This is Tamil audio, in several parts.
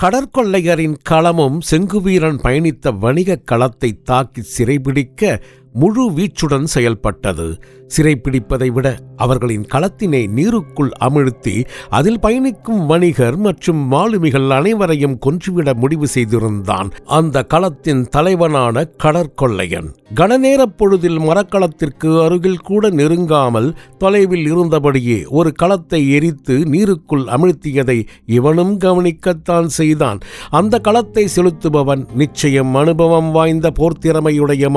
கடற்கொள்ளையரின் களமும் செங்குவீரன் பயணித்த வணிகக் களத்தை தாக்கி சிறைபிடிக்க முழு வீச்சுடன் செயல்பட்டது. சிறைப்பிடிப்பதை விட அவர்களின் களத்தினை நீருக்குள் அமிழ்த்தி அதில் பயணிக்கும் வணிகர் மற்றும் மாலுமிகள் அனைவரையும் கொன்றுவிட முடிவு செய்திருந்தான் அந்த களத்தின் தலைவனான கடற்கொள்ளையன். கனநேரப் பொழுதில் மரக்களத்திற்கு அருகில் கூட நெருங்காமல் தொலைவில் இருந்தபடியே ஒரு களத்தை எரித்து நீருக்குள் அமிழ்த்தியதை இவனும் கவனிக்கத்தான் செய்தான். அந்த களத்தை செலுத்துபவன் நிச்சயம் அனுபவம் வாய்ந்த போர்த்திறமையுடைய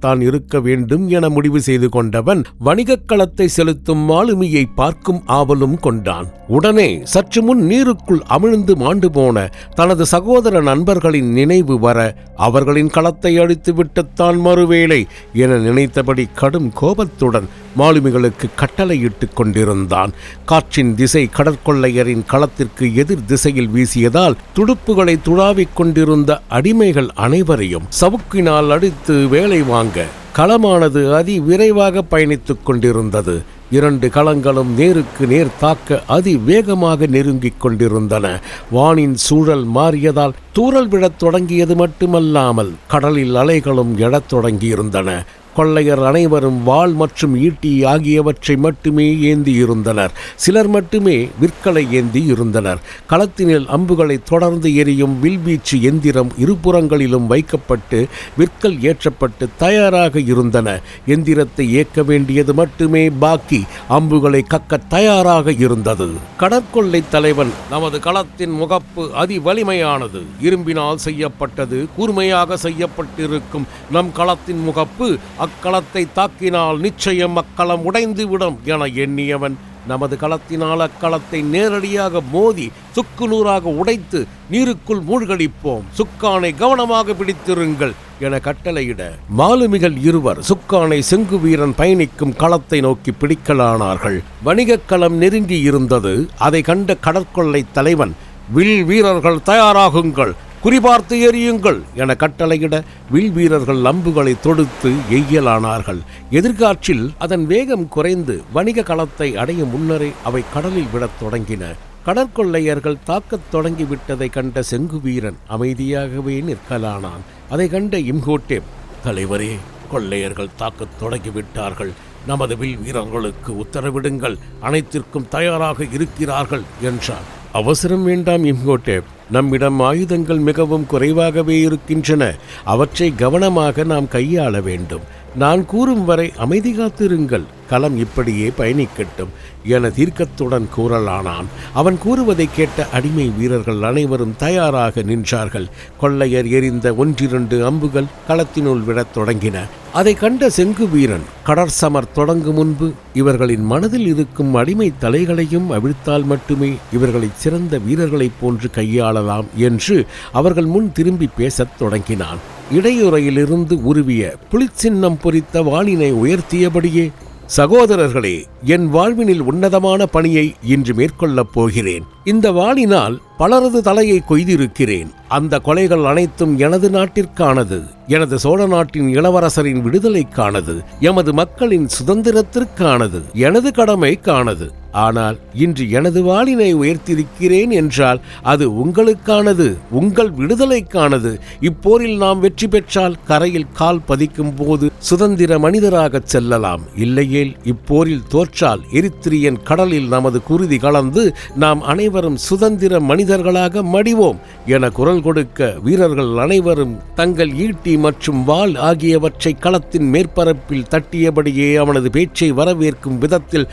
தான் இருக்க வேண்டும் என முடிவு செய்து கொண்டவன் வணிகக் களத்தை செலுத்தும் மாலுமியை பார்க்கும் ஆவலும் கொண்டான். உடனே சற்று முன் நீருக்குள் அமிழ்ந்து மாண்டு போன தனது சகோதர நண்பர்களின் நினைவு வர அவர்களின் களத்தை அழித்து விட்டுத்தான் மறுவேளை என நினைத்தபடி கடும் கோபத்துடன் மாலுமிகளுக்கு கட்டளையிட்டு கொண்டிருந்தான். காற்றின் திசை கடற்கொள்ளையரின் களத்திற்கு எதிர் திசையில் வீசியதால் துடுப்புகளை துழாவிக் கொண்டிருந்த அடிமைகள் அனைவரையும் சவுக்கினால் அடித்து வேலை வாங்க களமானது அதி விரைவாக பயணித்துக் கொண்டிருந்தது. இரண்டு களங்களும் நேருக்கு நேர் தாக்க அதி வேகமாக நெருங்கிக் கொண்டிருந்தன. வானின் சூழல் மாறியதால் தூறல் விழத் தொடங்கியது மட்டுமல்லாமல் கடலில் அலைகளும் எழத் தொடங்கியிருந்தன. கொள்ளையர் அனைவரும் வாள் மற்றும் ஈட்டி ஆகியவற்றை மட்டுமே ஏந்தி இருந்தனர் சிலர் மட்டுமே விற்களை ஏந்தி இருந்தனர் களத்தினில் அம்புகளை தொடர்ந்து எரியும் வில்வீச்சு எந்திரம் இருபுறங்களிலும் வைக்கப்பட்டு விற்கள் ஏற்றப்பட்டு தயாராக இருந்தன. எந்திரத்தை இயக்க வேண்டியது மட்டுமே பாக்கி அம்புகளை கக்க தயாராக இருந்தது. கடற்கொள்ளை தலைவன் நமது களத்தின் முகப்பு அதி வலிமையானது இரும்பினால் செய்யப்பட்டது கூர்மையாக செய்யப்பட்டிருக்கும் நம் களத்தின் முகப்பு அக்களத்தை தாக்கினால் நிச்சயம் அக்களம் உடைந்து விடும் என எண்ணியவன் நமது களத்தினால் அக்களத்தை நேரடியாக மோதி சுக்கு நூறாக உடைத்து நீருக்குள் மூழ்கடிப்போம். சுக்கானை கவனமாக பிடித்திருங்கள் என கட்டளையிட மாலுமிகள் இருவர் சுக்கானை செங்கு வீரன் பயணிக்கும் களத்தை நோக்கி பிடிக்கலானார்கள். வணிகக் களம் நெருங்கி இருந்தது அதை கண்ட கடற்கொள்ளை தலைவன் வில் வீரர்கள் தயாராகுங்கள். குறிபார்த்து எறியுங்கள் என கட்டளையிட வில் வீரர்கள் அம்புகளை தொடுத்து எய்யலானார்கள். எதிர்காற்றில் அதன் வேகம் குறைந்து வணிக களத்தை அடையும் முன்னரே அவை கடலில் விடத் தொடங்கின. கடற்கொள்ளையர்கள் தாக்கத் தொடங்கிவிட்டதை கண்ட செங்குவீரன் அமைதியாகவே நிற்கலானான். அதை கண்ட இம்ஹோட்டேப் தலைவரே கொள்ளையர்கள் தாக்கத் தொடங்கிவிட்டார்கள். நமது வில் வீரர்களுக்கு உத்தரவிடுங்கள். அனைத்திற்கும் தயாராக இருக்கிறார்கள் என்றான். அவசரம் வேண்டாம் இம்ஹோட்டேப் நம்மிடம் ஆயுதங்கள் மிகவும் குறைவாகவே இருக்கின்றன. அவற்றை கவனமாக நாம் கையாள வேண்டும். நான் கூறும் வரை அமைதி காத்திருங்கள். களம் இப்படியே பயணிக்கட்டும் என தீர்க்கத்துடன் கூறலானான். அவன் கூறுவதை கேட்ட அடிமை வீரர்கள் அனைவரும் தயாராக நின்றார்கள். கொள்ளையர் எரிந்த ஒன்றிரண்டு அம்புகள் களத்தினுள் விடத் தொடங்கின. அதை கண்ட செங்கு வீரன் கடற்சமர் தொடங்கும் முன்பு இவர்களின் மனதில் இருக்கும் அடிமை தலைகளையும் அவிழ்த்தால் மட்டுமே இவர்களை சிறந்த வீரர்களைப் போன்று கையாளலாம் என்று அவர்கள் முன் திரும்பி பேசத் தொடங்கினான். இடையுறையிலிருந்து உருவிய புளிச்சின்னம் பொறித்த வாளினை உயர்த்தியபடியே சகோதரர்களே என் வாழ்வினில் உன்னதமான பணியை இன்று மேற்கொள்ளப் போகிறேன். இந்த வாளினால் பலரது தலையை கொய்திருக்கிறேன். அந்த கொலைகள் அனைத்தும் எனது நாட்டிற்கானது. எனது சோழ நாட்டின் இளவரசரின் விடுதலைக்கானது எமது மக்களின் சுதந்திரத்திற்கானது எனது கடமைக்கானது ஆனால் இன்று எனது வாளினை உயர்த்தியிருக்கிறேன் என்றால் அது உங்களுக்கானது உங்கள் விடுதலைக்கானது இப்போரில் நாம் வெற்றி பெற்றால் கரையில் கால் பதிக்கும் போது சுதந்திர மனிதராகச் செல்லலாம். இல்லையேல் இப்போரில் தோற்றால் எரித்திரியன் கடலில் நமது குருதி கலந்து நாம் அனைவரும் சுதந்திர மனிதர்களாக மடிவோம் என குரல் கொடுக்க வீரர்கள் அனைவரும் தங்கள் ஈட்டி மற்றும் வால் ஆகியவற்றை களத்தின் மேற்பரப்பில் தட்டியபடியே அவனது பேச்சை வரவேற்கும் விதத்தில்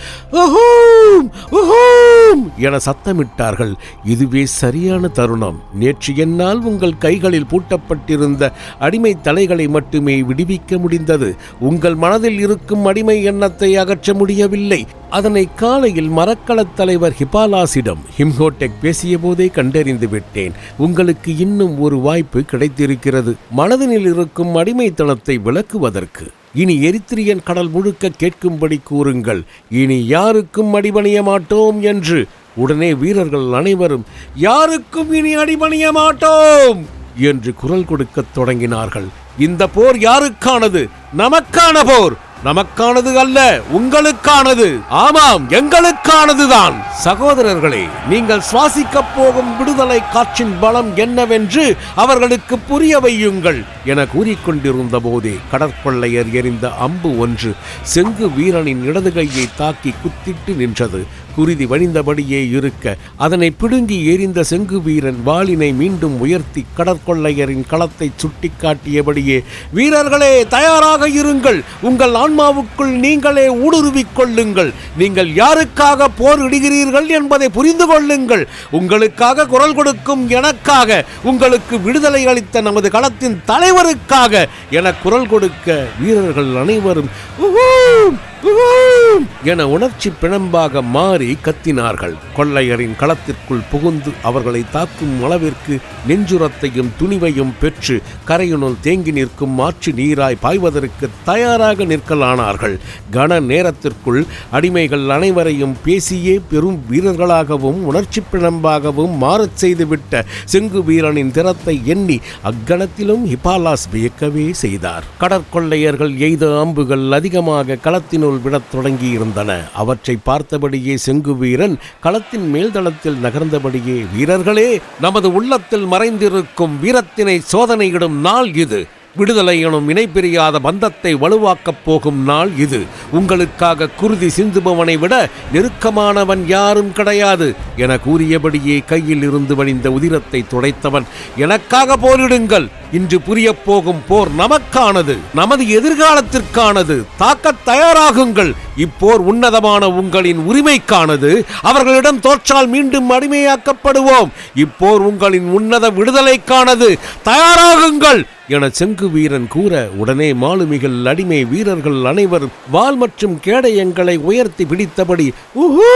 என சத்தமிட்டார்கள். இதுவே சரியான தருணம். நேற்று என்னால் உங்கள் கைகளில் பூட்டப்பட்டிருந்த அடிமை தலைகளை மட்டுமே விடுவிக்க முடிந்தது. உங்கள் மனதில் இருக்கும் அடிமை எண்ணத்தை அகற்ற முடியவில்லை. அதனை காலையில் மரக்களத் தலைவர் ஹிபாலாசிடம் ஹிம்ஹோடெக் பேசிய போதே கண்டறிந்து விட்டேன். உங்களுக்கு இன்னும் ஒரு வாய்ப்பு கிடைத்திருக்கிறது. மனதினில் இருக்கும் அடிமைத்தனத்தை விளக்குவதற்கு இனி எரித்திரியன் கடல் முழுக்க கேட்கும்படி கூறுங்கள். இனி யாருக்கும் அடிபணிய மாட்டோம் என்று உடனே வீரர்கள் அனைவரும் யாருக்கும் இனி அடிபணிய மாட்டோம் என்று குரல் கொடுக்கத் தொடங்கினார்கள். இந்த போர் யாருக்கானது? நமக்கான போர்! நமக்கானது அல்ல உங்களுக்கானது. ஆமாம் எங்களுக்கானதுதான். சகோதரர்களே நீங்கள் சுவாசிக்கப் போகும் விடுதலை காற்றின் பலம் என்னவென்று அவர்களுக்கு புரிய வையுங்கள் என கூறிக்கொண்டிருந்த போதே கடற்கொள்ளையர் எறிந்த அம்பு ஒன்று செங்கு வீரனின் இடது கையை தாக்கி குத்திட்டு நின்றது. குருதி வழிந்தபடியே இருக்க. அதனை பிடுங்கி எறிந்த செங்கு வீரன் வாளினை மீண்டும் உயர்த்தி கடற்கொள்ளையரின் களத்தை சுட்டிக்காட்டியபடியே வீரர்களே தயாராக இருங்கள். உங்கள் ஆன்மாவுக்குள் நீங்களே ஊடுருவிக் கொள்ளுங்கள். நீங்கள் யாருக்காக போர் இடுகிறீர்கள் என்பதை புரிந்து கொள்ளுங்கள். உங்களுக்காக குரல் கொடுக்கும் எனக்காக உங்களுக்கு விடுதலை அளித்த நமது களத்தின் தலைவருக்காக என குரல் கொடுக்க வீரர்கள் அனைவரும் "உஹூ! என உணர்ச்சி பிணம்பாக மாறி கத்தினார்கள். கொள்ளையரின் களத்திற்குள் புகுந்து அவர்களை தாக்கும் அளவிற்கு நெஞ்சுரத்தையும் துணிவையும் பெற்று கரையுனுள் தேங்கி நிற்கும் ஆற்று நீராய் பாய்வதற்கு தயாராக நிற்கலானார்கள். கன நேரத்திற்குள் அடிமைகள் அனைவரையும் பேசியே பெரும் வீரர்களாகவும் உணர்ச்சி பிணம்பாகவும் மாறச் செய்துவிட்ட செங்கு வீரனின் திறத்தை எண்ணி அக்கணத்திலும் ஹிபாலாஸ் வியக்கவே செய்தார். கடற்கொள்ளையர்கள் எய்த அம்புகள் அதிகமாக களத்தினுள் விடத் தொடங்கியிருந்தன. அவற்றை பார்த்தபடியே செங்கு வீரன் களத்தின் மேல்தளத்தில் நகர்ந்தபடியே வீரர்களே நமது உள்ளத்தில் மறைந்திருக்கும் வீரத்தினை சோதனையிடும் நாள் இது. விடுதலை எனும் இணைப்பிரியாத பந்தத்தை வலுவாக்கப் போகும் நாள் இது. உங்களுக்காக குருதி சிந்துபவனை விட நெருக்கமானவன் யாரும் கிடையாது என கூறியபடியே கையில் இருந்து வழிந்த உதிரத்தை துடைத்தவன் எனக்காக போரிடுங்கள். இன்று புரிய போகும் போர் நமக்கானது. நமது எதிர்காலத்திற்கானது. தாக்கத் தயாராகுங்கள். இப்போர் உன்னதமான உங்களின் உரிமைக்கானது. அவர்களிடம் தோற்றால் மீண்டும் அடிமையாக்கப்படுவோம். இப்போர் உங்களின் உன்னத விடுதலைக்கானது. தயாராகுங்கள். என செங்கு வீரன் கூற உடனே மாலுமிகள் அடிமை வீரர்கள் அனைவரும் வாள் மற்றும் கேடயங்களை உயர்த்தி பிடித்தபடி உஹூ!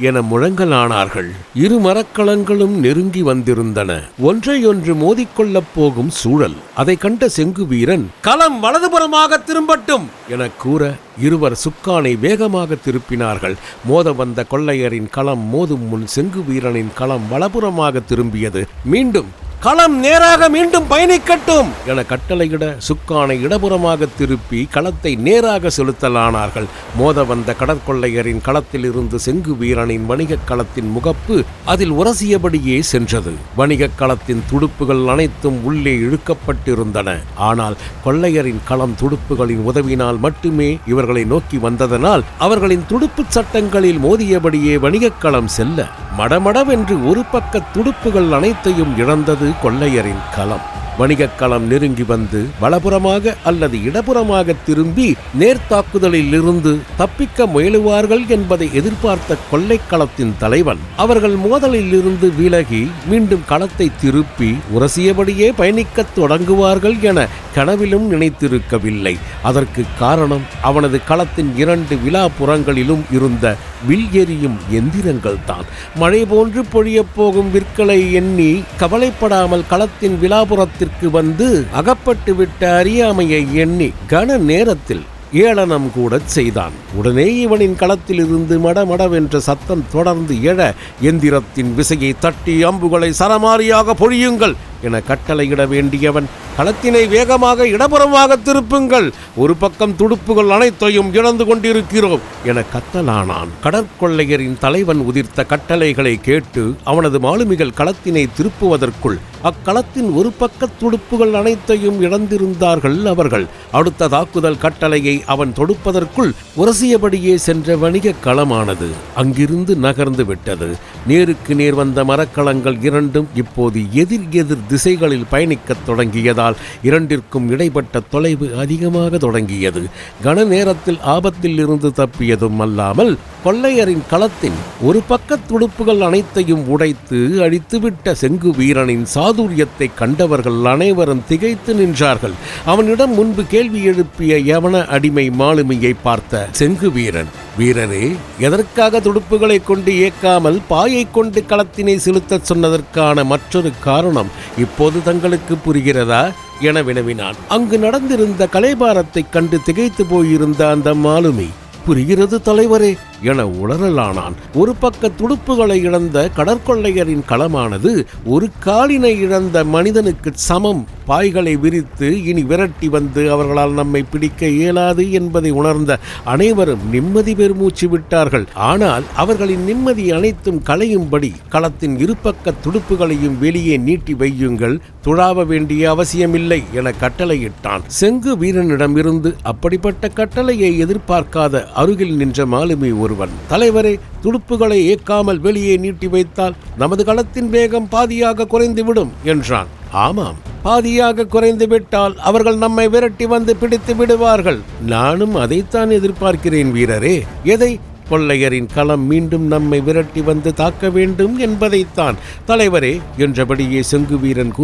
என முழங்கலானார்கள். இரு மரக்கலங்களும் நெருங்கி வந்திருந்தன. ஒன்றையொன்று மோதிக்கொள்ளப் போகும் சூழல். அதை கண்ட செங்கு வீரன் களம் வலதுபுறமாக திரும்பட்டும் என கூற இருவர் சுக்கானை வேகமாக திருப்பினார்கள். மோத வந்த கொள்ளையரின் களம் மோதும் முன் செங்கு வீரனின் களம் வலபுறமாக திரும்பியது. மீண்டும் களம் நேராக மீண்டும் பயணிக்கட்டும். என கட்டளையிட சுக்கானை இடபுறமாக திருப்பி களத்தை நேராக செலுத்தலானார்கள். மோத வந்த கடற்கொள்ளையரின் களத்தில் இருந்து செங்கு வீரனின் வணிகக் களத்தின் முகப்பு அதில் உரசியபடியே சென்றது. வணிகக் களத்தின் துடுப்புகள் அனைத்தும் உள்ளே இழுக்கப்பட்டிருந்தன. ஆனால் கொள்ளையரின் களம் துடுப்புகளின் உதவினால் மட்டுமே இவர்களை நோக்கி வந்ததனால் அவர்களின் துடுப்புச் சட்டங்களில் மோதியபடியே வணிகக் களம் செல்ல மடமடவென்று ஒரு பக்க துடுப்புகள் அனைத்தையும் இழந்தது கொள்ளையரின் களம். வணிகக் களம் நெருங்கி வந்து வலப்புறமாக அல்லது இடப்புறமாக திரும்பி நேர்த்தாக்குதலில் இருந்து தப்பிக்க முயலுவார்கள் என்பதை எதிர்பார்த்த கொள்ளைக்களத்தின் தலைவன் அவர்கள் மோதலில் இருந்து விலகி மீண்டும் களத்தை திருப்பி உரசியபடியே பயணிக்கத் தொடங்குவார்கள் என கனவிலும் நினைத்திருக்கவில்லை. அதற்கு காரணம் அவனது களத்தின் இரண்டு விழாப்புறங்களிலும் இருந்த வில் எரியும் எந்திரங்கள் தான் மழை போன்று பொழியப் போகும் விற்களை எண்ணி கவலைப்படாமல் களத்தின் விழாபுரத்திற்கு வந்து அகப்பட்டு விட்ட அறியாமையை எண்ணி கன நேரத்தில் ஏளனம் கூட செய்தான். உடனே இவனின் களத்தில் இருந்து மடமடவென்ற சத்தம் தொடர்ந்து எழ எந்திரத்தின் விசையை தட்டி அம்புகளை சரமாரியாக பொழியுங்கள். என கட்டளையிட வேண்டியவன் களத்தினை வேகமாக இடப்புறமாக திருப்புங்கள். ஒரு பக்கம் துடுப்புகள் அனைத்தையும் இழந்து கொண்டிருக்கிறோம் என கத்தலானான். கடற்கொள்ளையரின் தலைவன் உதிர்த்த கட்டளைகளை கேட்டு அவனது மாலுமிகள் களத்தினை திருப்புவதற்குள் அக்களத்தின் ஒரு பக்க துடுப்புகள் அனைத்தையும் இழந்திருந்தார்கள் அவர்கள். அடுத்த தாக்குதல் கட்டளையை அவன் தொடுப்பதற்குள் உரசியபடியே சென்ற வணிக களமானது அங்கிருந்து நகர்ந்து விட்டது. நேருக்கு நேர் வந்த மரக்கலங்கள் இரண்டும் இப்போது எதிர் எதிர் திசைகளில் பயணிக்கத் தொடங்கியதால் இரண்டிற்கும் இடைப்பட்ட தொலைவு அதிகமாக தொடங்கியது. கன நேரத்தில் ஆபத்தில் இருந்து தப்பியதும் அல்லாமல் கொள்ளையரின் களத்தின் ஒரு பக்க துடுப்புகள் அனைத்தையும் உடைத்து அழித்துவிட்ட செங்கு வீரனின் சாதுரியத்தை கண்டவர்கள் அனைவரும் திகைத்து நின்றார்கள். அவனிடம் முன்பு கேள்வி எழுப்பிய யவன அடிமை மாலுமியை பார்த்த செங்கு வீரன் வீரரே எதற்காக துடுப்புகளை கொண்டு இயக்காமல் பாயை கொண்டு களத்தினை செலுத்தச் சொன்னதற்கான மற்றொரு காரணம் இப்போது தங்களுக்கு புரிகிறதா? என வினவினான். அங்கு நடந்திருந்த கலைபாரத்தைக் கண்டு திகைத்து போயிருந்த அந்த மாலுமி புரிகிறது தலைவரே என உளறலானான். ஒரு பக்க துடுப்புகளை இழந்த கடற்கொள்ளையரின் களமானது ஒரு காலினை இழந்த மனிதனுக்கு சமம். பாய்களை விரித்து இனி விரட்டி வந்து அவர்களால் நம்மை பிடிக்க இயலாது என்பதை உணர்ந்த அனைவரும் நிம்மதி பெருமூச்சு விட்டார்கள். ஆனால் அவர்களின் நிம்மதி அனைத்தும் களையும்படி களத்தின் இருபக்க துடுப்புகளையும் வெளியே நீட்டி வையுங்கள். துழாவ வேண்டிய அவசியமில்லை என கட்டளையிட்டான். செங்கு வீரனிடமிருந்து அப்படிப்பட்ட கட்டளையை எதிர்பார்க்காத அருகில் நின்ற மாலுமி ஒருவன். தலைவரே துடுப்புகளை ஏற்காமல் வெளியே நீட்டி வைத்தால் நமது களத்தின் வேகம் பாதியாக குறைந்துவிடும் என்றான். ஆமாம் பாதியாக குறைந்து விட்டால் அவர்கள் நம்மை விரட்டி வந்து பிடித்து விடுவார்கள். நானும் அதைத்தான் எதிர்பார்க்கிறேன் வீரரே. எதை? கொள்ளையரின் களம் மீண்டும் நம்மை விரட்டி வந்து தாக்க வேண்டும் என்பதைத்தான். தலைவரே என்றபடியே செங்கு வீரன்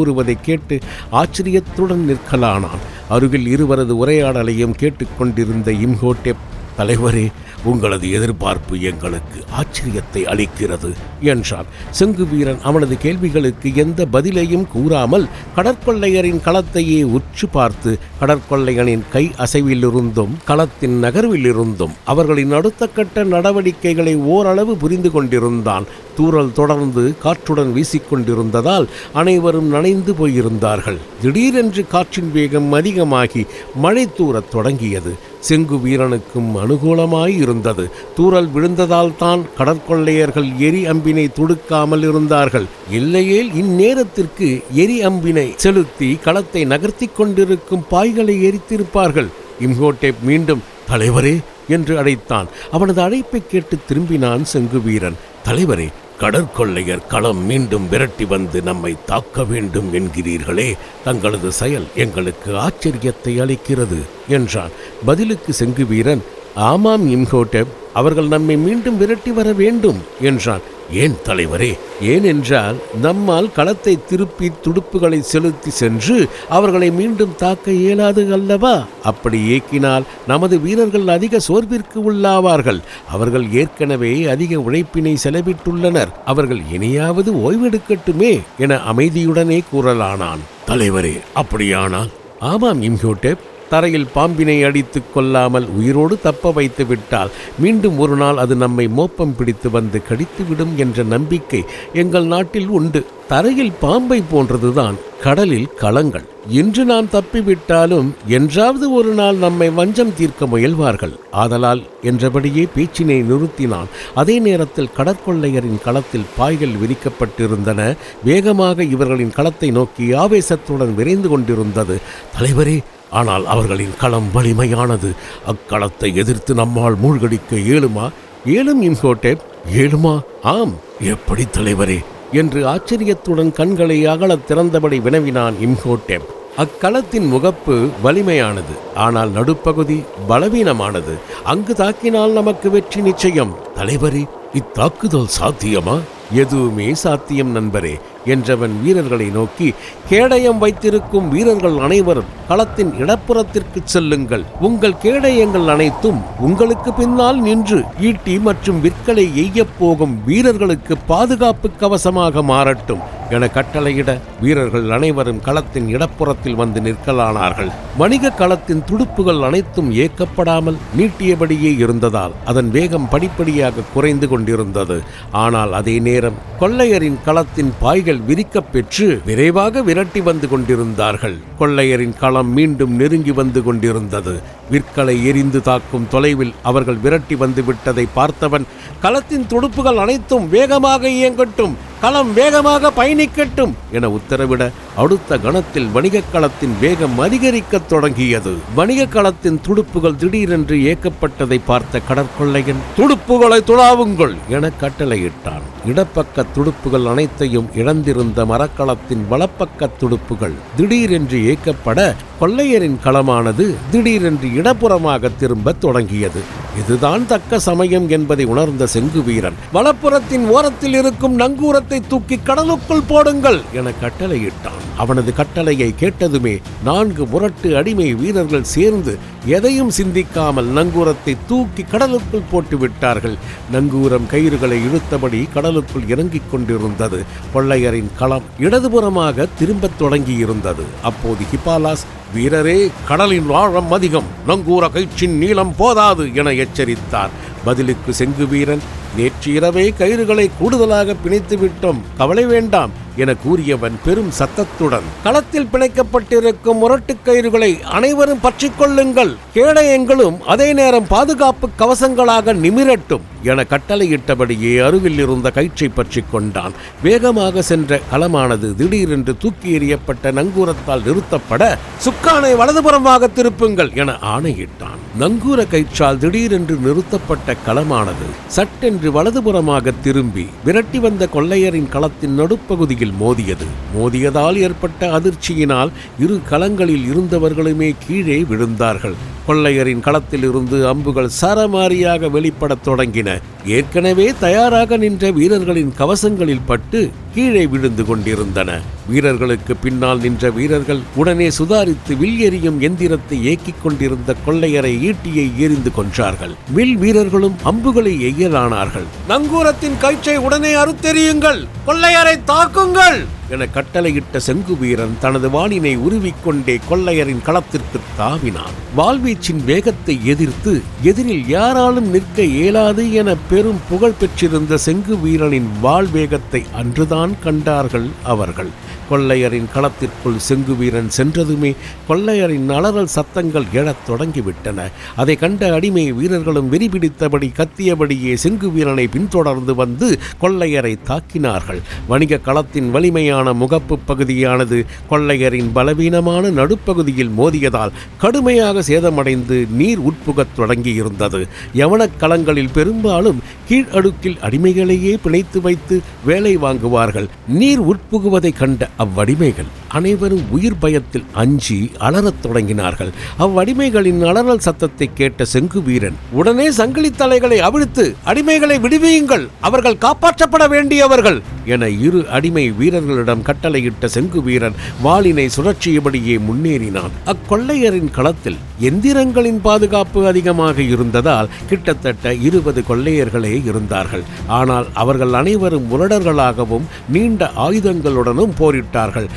கேட்டு ஆச்சரியத்துடன் நிற்கலானான். அருகில் இருவரது உரையாடலையும் கேட்டுக்கொண்டிருந்த இம்ஹோட்டெப் தலைவரே உங்களது எதிர்பார்ப்பு எங்களுக்கு ஆச்சரியத்தை அளிக்கிறது என்றான். செங்கு வீரன் அவனது கேள்விகளுக்கு எந்த பதிலையும் கூறாமல் கடற்கொள்ளையரின் களத்தையே உற்று பார்த்து கடற்கொள்ளையனின் கை அசைவிலிருந்தும் களத்தின் நகர்விலிருந்தும் அவர்களின் அடுத்த கட்ட நடவடிக்கைகளை ஓரளவு புரிந்து கொண்டிருந்தான். தூறல் தொடர்ந்து காற்றுடன் வீசிக்கொண்டிருந்ததால் அனைவரும் நனைந்து போயிருந்தார்கள். திடீரென்று காற்றின் வேகம் அதிகமாகி மழை தூரத் தொடங்கியது. செங்கு வீரனுக்கும் அனுகூலமாய் இருந்தது. தூறல் விழுந்ததால் தான் கடற்கொள்ளையர்கள் எரி அம்பினை துடுக்காமல் இருந்தார்கள். இல்லையேல் இந்நேரத்திற்கு எரி அம்பினை செலுத்தி களத்தை நகர்த்தி கொண்டிருக்கும் பாய்களை எரித்திருப்பார்கள். இம்ஹோட்டேப் மீண்டும் தலைவரே என்று அழைத்தான். அவனது அழைப்பை கேட்டு திரும்பினான் செங்கு வீரன். தலைவரே கடற்கொள்ளையர் களம் மீண்டும் விரட்டி வந்து நம்மை தாக்க வேண்டும் என்கிறீர்களே. தங்களது செயல் எங்களுக்கு ஆச்சரியத்தை அளிக்கிறது என்றான். பதிலுக்கு செங்கு வீரன் ஆமாம் இம்ஹோட்டப் அவர்கள் நம்மை மீண்டும் விரட்டி வர வேண்டும் என்றான். ஏன் தலைவரே? ஏன் என்றால் நம்மால் களத்தை திருப்பி துடுப்புகளை செலுத்தி சென்று அவர்களை மீண்டும் தாக்க இயலாது அல்லவா? அப்படி இயக்கினால் நமது வீரர்கள் அதிக சோர்விற்கு உள்ளாவார்கள். அவர்கள் ஏற்கனவே அதிக உழைப்பினை செலவிட்டுள்ளனர். அவர்கள் இனியாவது ஓய்வெடுக்கட்டுமே என அமைதியுடனே கூறலானான். தலைவரே அப்படியானால்? ஆமாம் இம்ஹோட்டெப் தரையில் பாம்பினை அடித்து கொல்லாமல் உயிரோடு தப்ப வைத்து விட்டால் மீண்டும் ஒரு நாள் அது நம்மை மோப்பம் பிடித்து வந்து கடித்துவிடும் என்ற நம்பிக்கை எங்கள் நாட்டில் உண்டு. தரையில் பாம்பை போன்றதுதான் கடலில் களங்கள். இன்று நாம் தப்பிவிட்டாலும் என்றாவது ஒரு நாள் நம்மை வஞ்சம் தீர்க்க முயல்வார்கள். ஆதலால் என்றபடியே பேச்சினை நிறுத்தினான். அதே நேரத்தில் கடற்கொள்ளையரின் களத்தில் பாய்கள் விரிக்கப்பட்டிருந்தன. வேகமாக இவர்களின் களத்தை நோக்கி ஆவேசத்துடன் விரைந்து கொண்டிருந்தது. தலைவரே ஆனால் அவர்களின் களம் வலிமையானது. அக்களத்தை எதிர்த்து நம்மால் மூழ்கடிக்க இயலுமா? ஏலும் இம்ஹோட்டேப் ஏழுமா ஆம். எப்படி தலைவரே? என்று ஆச்சரியத்துடன் கண்களை அகலத் திறந்தபடி வினவினான் இம்ஹோட்டேப் அக்களத்தின் முகப்பு வலிமையானது. ஆனால் நடுப்பகுதி பலவீனமானது. அங்கு தாக்கினால் நமக்கு வெற்றி நிச்சயம். தலைவரே இத்தாக்குதல் சாத்தியமா? எதுவுமே சாத்தியம் நண்பரே. என்றவன் வீரர்களை நோக்கி கேடயம் வைத்திருக்கும் வீரர்கள் அனைவரும் களத்தின் இடப்புறத்திற்கு செல்லுங்கள். உங்கள் கேடயங்கள் அனைத்தும் உங்களுக்கு பின்னால் நின்று ஈட்டி மற்றும் விற்களை எய்யப் போகும் வீரர்களுக்கு பாதுகாப்பு கவசமாக மாறட்டும். என கட்டளையிட வீரர்கள் அனைவரும் களத்தின் இடப்புறத்தில் வந்து நிற்கலானார்கள். வணிக களத்தின் துடுப்புகள் அனைத்தும் ஏக்கப்படாமல் நீட்டியபடியே இருந்ததால் அதன் வேகம் படிப்படியாக குறைந்து கொண்டிருந்தது. ஆனால் அதே நேரம் கொள்ளையரின் களத்தின் பாய்கள் விரிக்கப் பெற்று விரைவாக விரட்டி வந்து கொண்டிருந்தார்கள். கொள்ளையரின் களம் மீண்டும் நெருங்கி வந்து கொண்டிருந்தது. விற்களை எரிந்து தாக்கும் தொலைவில் அவர்கள் விரட்டி வந்து விட்டதை பார்த்தவன் களத்தின் துடுப்புகள் அனைத்தும் வேகமாக இயங்கட்டும் களம் வேகமாக பயணிக்கட்டும் என உத்தரவிட அடுத்த கணத்தில் வணிகக் களத்தின் வேகம் அதிகரிக்கத் தொடங்கியது. வணிக களத்தின் துடுப்புகள் திடீரென்று இயக்கப்பட்டதை பார்த்த கடற்கொள்ளையன் துடுப்புகளை துளாவுங்கள் என கட்டளையிட்டான். இடப்பக்க துடுப்புகள் அனைத்தையும் இழந்திருந்த மரக்களத்தின் வலப்பக்க துடுப்புகள் திடீரென்று இயக்கப்பட கொள்ளையரின் களமானது திடீரென்று இடப்புறமாக திரும்ப தொடங்கியது. இதுதான் தக்க சமயம் என்பதை உணர்ந்த செங்கு வீரன். வலப்புறத்தின் ஓரத்தில் இருக்கும் நங்கூரத்தை தூக்கி கடலுக்குள் போடுங்கள் என கட்டளையிட்டான். அவனது கட்டளையை கேட்டதுமே நான்கு முரட்டு அடிமை வீரர்கள் சேர்ந்து எதையும் சிந்திக்காமல் நங்கூரத்தை தூக்கி கடலுக்குள் போட்டு விட்டார்கள் நங்கூரம் கயிறுகளை இழுத்தபடி கடலுக்குள் இறங்கிக் கொண்டிருந்தது. கொள்ளையரின் களம் இடதுபுறமாக திரும்பத் தொடங்கியிருந்தது. அப்போது ஹிபாலாஸ் வீரரே கடலின் ஆழம் அதிகம். நங்கூர கயிற்றின் நீளம் போதாது என எச்சரித்தார். பதிலுக்கு செங்கு வீரன் நேற்று இரவே கயிறுகளை கூடுதலாக பிணைத்து விட்டோம் கவலை வேண்டாம். என கூறியவன் பெரும் சத்தத்துடன் களத்தில் பிணைக்கப்பட்டிருக்கும் முரட்டுக் கயிறுகளை அனைவரும் பற்றிக்கொள்ளுங்கள் கேடயங்களும் அதே நேரம் பாதுகாப்பு கவசங்களாக நிமிரட்டும் என கட்டளையிட்டபடியே அருகில் இருந்த கயிற்றை பற்றி கொண்டான். வேகமாக சென்ற களமானது திடீரென்று தூக்கி எறியப்பட்ட நங்கூரத்தால் நிறுத்தப்பட சுக்கானை வலதுபுறமாக திருப்புங்கள் என ஆணையிட்டான். நங்கூர கயிற்றால் திடீரென்று நிறுத்தப்பட்ட களமானது சட்டென்று வலதுபுறமாக திரும்பி விரட்டி வந்த கொள்ளையரின் களத்தின் நடுப்பகுதியில் அருகில் மோதியது. மோதியதால் ஏற்பட்ட அதிர்ச்சியினால் இரு களங்களில் இருந்தவர்களுமே கீழே விழுந்தார்கள். கொள்ளையரின் களத்தில் இருந்து அம்புகள் சரமாரியாக வெளிப்படத் தொடங்கின. ஏற்கனவே தயாராக நின்ற வீரர்களின் கவசங்களில் பட்டு கீழே விழுந்து கொண்டிருந்தன. வீரர்களுக்கு பின்னால் நின்ற வீரர்கள் உடனே சுதாரித்து வில் எறியும் எந்திரத்தை ஏக்கிக் கொண்டிருந்த கொள்ளையரை ஈட்டியை எறிந்து கொன்றார்கள். வில் வீரர்களும் அம்புகளை எய்யலானார்கள். நங்கூரத்தின் கயிற்றை உடனே அறுத்தெறியுங்கள். கொள்ளையரை தாக்குங்கள். 정글 என கட்டளையிட்ட செங்கு வீரன் தனது வாளினை உருவிக்கொண்டே கொள்ளையரின் களத்திற்கு தாவினான். வாள்வீச்சின் வேகத்தை எதிர்த்து எதிரில் யாராலும் நிற்க இயலாது என பெரும் புகழ் பெற்றிருந்த செங்கு வீரனின் வாள் வேகத்தை அன்றுதான் கண்டார்கள் அவர்கள். கொள்ளையரின் களத்திற்குள் செங்கு வீரன் சென்றதுமே கொள்ளையரின் அலறல் சத்தங்கள் எழத் தொடங்கிவிட்டன. அதை கண்ட அடிமை வீரர்களும் வெறிபிடித்தபடி கத்தியபடியே செங்கு வீரனை பின்தொடர்ந்து வந்து கொள்ளையரை தாக்கினார்கள். வணிக களத்தின் வலிமையான முகப்பு பகுதியானது கொள்ளையரின் பலவீனமான நடுப்பகுதியில் மோதியதால் கடுமையாக சேதமடைந்து நீர் உட்புகத் தொடங்கியிருந்தது. யவனக் களங்களில் பெரும்பாலும் கீழ் அடுக்கில் அடிமைகளையே பிணைத்து வைத்து வேலை வாங்குவார்கள். நீர் உட்புகுவதை கண்ட அவ்வடிமைகள். அனைவரும் உயிர் பயத்தில் அஞ்சி அலறத் தொடங்கினார்கள். அவ்வடிமைகளின் அலறல் சத்தத்தை கேட்ட செங்கு வீரன் உடனே சங்கிலி தலைகளை அவிழ்த்து அடிமைகளை விடுவியுங்கள் அவர்கள் காப்பாற்றப்பட வேண்டியவர்கள் என இரு அடிமை வீரர்களிடம் கட்டளையிட்ட செங்கு வீரன் வாளினை சுழற்சியபடியே முன்னேறினான். அக்கொள்ளையரின் களத்தில் எந்திரங்களின் பாதுகாப்பு அதிகமாக இருந்ததால் கிட்டத்தட்ட இருபது கொள்ளையர்களே இருந்தார்கள். ஆனால் அவர்கள் அனைவரும் முரடர்களாகவும் நீண்ட ஆயுதங்களுடனும் போரிட்டார்கள்.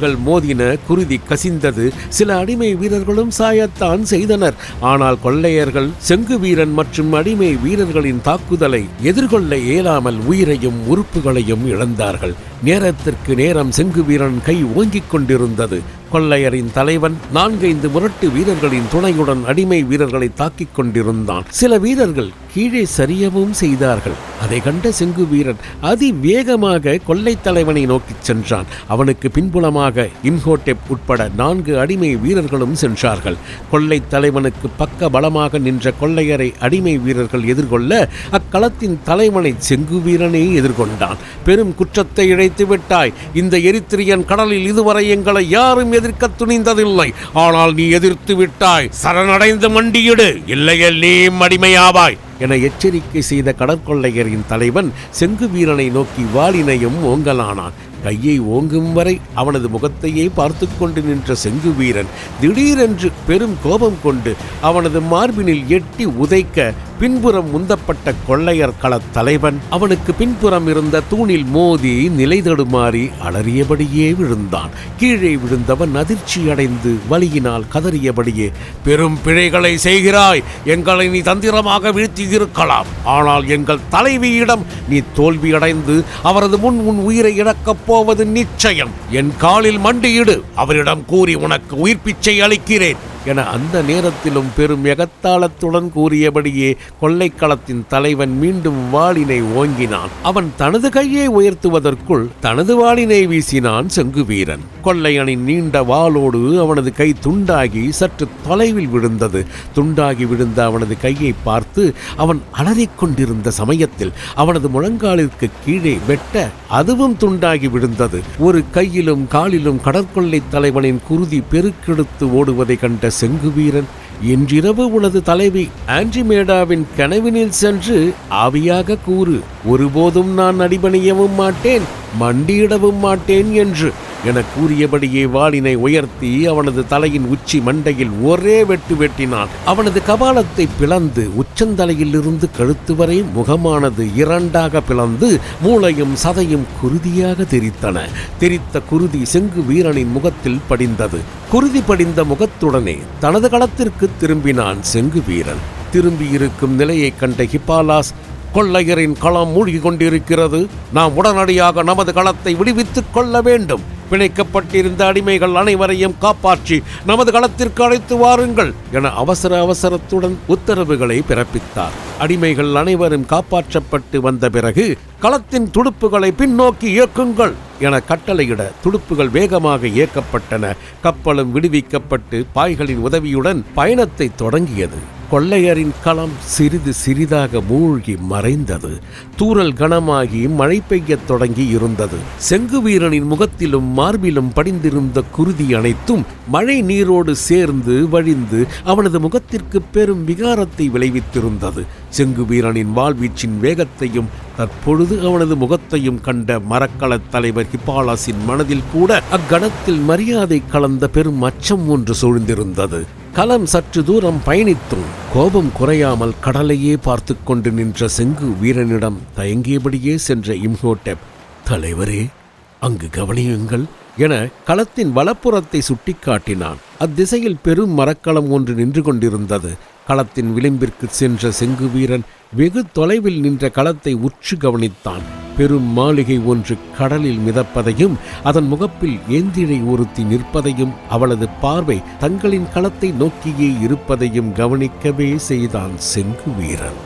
வாள்கள் மோதின குருதி கசிந்தது. சில அடிமை வீரர்களும் சாயத்தான் செய்தனர். ஆனால் கொள்ளையர்கள் செங்கு வீரன் மற்றும் அடிமை வீரர்களின் தாக்குதலை எதிர்கொள்ள இயலாமல் உயிரையும் உறுப்புகளையும் இழந்தார்கள். நேரத்திற்கு நேரம் செங்கு வீரன் கை ஓங்கிக் கொண்டிருந்தது. கொள்ளையரின் தலைவன் நான்கைந்து முரட்டு வீரர்களின் துணையுடன் அடிமை வீரர்களை தாக்கிக் கொண்டிருந்தான். சில வீரர்கள் கீழே சரியவும் செய்தார்கள். அதை கண்ட செங்கு வீரன் அதிவேகமாக கொள்ளை தலைவனை நோக்கிச் சென்றான். அவனுக்கு பின்புலமாக இன்ஹோட்டெப் உட்பட நான்கு அடிமை வீரர்களும் சென்றார்கள். கொள்ளை தலைவனுக்கு பக்க பலமாக நின்ற கொள்ளையரை அடிமை வீரர்கள் எதிர்கொள்ள அக்களத்தின் தலைவனை செங்கு வீரனே எதிர்கொண்டான். பெரும் குற்றத்தை விட்டாய் இந்த எரித்திரியன் கடலில் இதுவரை எங்களை யாரும் எதிர்க்க துணிந்ததில்லை. ஆனால் நீ எதிர்த்து விட்டாய். சரணடைந்து மண்டியிடு. இல்லையல் நீ அடிமையாவாய் என எச்சரிக்கை செய்த கடற்கொள்ளையரின் தலைவன் செங்கு வீரனை நோக்கி வாளினையும் ஓங்கலானான். கையை ஓங்கும் வரை அவனது முகத்தையே பார்த்து கொண்டு நின்ற செங்கு வீரன் திடீரென்று பெரும் கோபம் கொண்டு அவனது மார்பினில் எட்டி உதைக்க பின்புறம் முந்தப்பட்ட கொள்ளையர் களத் தலைவன். அவனுக்கு பின்புறம் இருந்த தூணில் மோதி நிலை தடுமாறி அலறியபடியே விழுந்தான். கீழே விழுந்தவன் அதிர்ச்சியடைந்து வலியினால் கதறியபடியே பெரும் பிழைகளை செய்கிறாய். எங்களை நீ தந்திரமாக வீழ்த்தியிருக்கலாம். ஆனால் எங்கள் தலைவியிடம் நீ தோல்வியடைந்து அவரது முன் உன் உயிரை இழக்கப் போவது நிச்சயம். என் காலில் மண்டியிடு. அவரிடம் கூறி உனக்கு உயிர் பிச்சை அளிக்கிறேன். என அந்த நேரத்திலும் பெரும் எகத்தாளத்துடன் கூறியபடியே கொள்ளைக்களத்தின் தலைவன் மீண்டும் வாளினை ஓங்கினான். அவன் தனது கையை உயர்த்துவதற்குள் தனது வாளினை வீசினான் செங்குவீரன் கொள்ளையனின் நீண்ட வாளோடு அவனது கை துண்டாகி சற்று தொலைவில் விழுந்தது. துண்டாகி விழுந்த அவனது கையை பார்த்து அவன் அலறிக்கொண்டிருந்த சமயத்தில் அவனது முழங்காலிற்கு கீழே வெட்ட அதுவும் துண்டாகி விழுந்தது. ஒரு கையிலும் காலிலும் கடற்கொள்ளை தலைவனின் குருதி பெருக்கெடுத்து ஓடுவதை கண்ட செங்கு வீரன். இன்றிரவு உனது தலைவி ஆன்டிமேடாவின் கனவினில் சென்று ஆவியாக கூறு ஒருபோதும் நான் அடிபணியவும் மாட்டேன் மண்டியிடவும் மாட்டேன் என்று. என கூறியபடியே வாளினை உயர்த்தி அவனது தலையின் உச்சி மண்டையில் ஒரே வெட்டு வெட்டினான். அவனது கபாலத்தை பிளந்து உச்சந்தலையிலிருந்து கழுத்து வரை முகமானது இரண்டாக பிளந்து மூளையும் சதையும் குருதியாக தெரித்தன. தெரித்த குருதி செங்கு வீரனின் முகத்தில் படிந்தது. குருதி படிந்த முகத்துடனே தனது களத்திற்கு திரும்பினான் செங்கு வீரன். திரும்பியிருக்கும் நிலையைக் கண்ட ஹிப்பாலாஸ் கொள்ளையரின் களம் மூழ்கி கொண்டிருக்கிறது. நாம் உடனடியாக நமது களத்தை விடுவித்துக் கொள்ள வேண்டும். பிணைக்கப்பட்டிருந்த அடிமைகள் அனைவரையும் காப்பாற்றி நமது களத்திற்கு அழைத்து வாருங்கள் என அவசர அவசரத்துடன் உத்தரவுகளை பிறப்பித்தார். அடிமைகள் அனைவரும் காப்பாற்றப்பட்டு வந்த பிறகு களத்தின் துடுப்புகளை பின்னோக்கி இயக்குங்கள் என கட்டளையிட துடுப்புகள் வேகமாக இயக்கப்பட்டன. கப்பலும் விடுவிக்கப்பட்டு பாய்களின் உதவியுடன் பயணத்தை தொடங்கியது. கொள்ளையரின் களம் சிறிது சிறிதாக மூழ்கி மறைந்தது. தூறல் கனமாகி மழை பெய்யத் தொடங்கி இருந்தது. செங்கு வீரனின் முகத்திலும் மார்பிலும் படிந்திருந்த குருதி அனைத்தும் மழை நீரோடு சேர்ந்து வழிந்து அவனது முகத்திற்கு பெரும் விகாரத்தை விளைவித்திருந்தது. செங்கு வீரனின் வாழ்வீச்சின் வேகத்தையும் தற்பொழுது அவனது முகத்தையும் கண்ட மரக்களத் தலைவர் ஹிப்பாலாஸின் மனதில் கூட அக்கணத்தில் மரியாதை கலந்த பெரும் அச்சம் ஒன்று சூழ்ந்திருந்தது. கலம் சற்று தூரம் பயணித்தும் கோபம் குறையாமல் கடலையே பார்த்து கொண்டு நின்ற செங்கு வீரனிடம் தயங்கியபடியே சென்ற இம்ஹோட்டெப் தலைவரே அங்கு கவனியுங்கள் என களத்தின் வலப்புறத்தை சுட்டிக்காட்டினான். அத்திசையில் பெரும் மரக்களம் ஒன்று நின்று கொண்டிருந்தது. களத்தின் விளிம்பிற்கு சென்ற செங்கு வீரன் வெகு தொலைவில் நின்ற களத்தை உற்று கவனித்தான். பெரும் மாளிகை ஒன்று கடலில் மிதப்பதையும் அதன் முகப்பில் ஏந்திழை ஒருத்தி நிற்பதையும் அவளது பார்வை தங்களின் களத்தை நோக்கியே இருப்பதையும் கவனிக்கவே செய்தான் செங்கு வீரன்.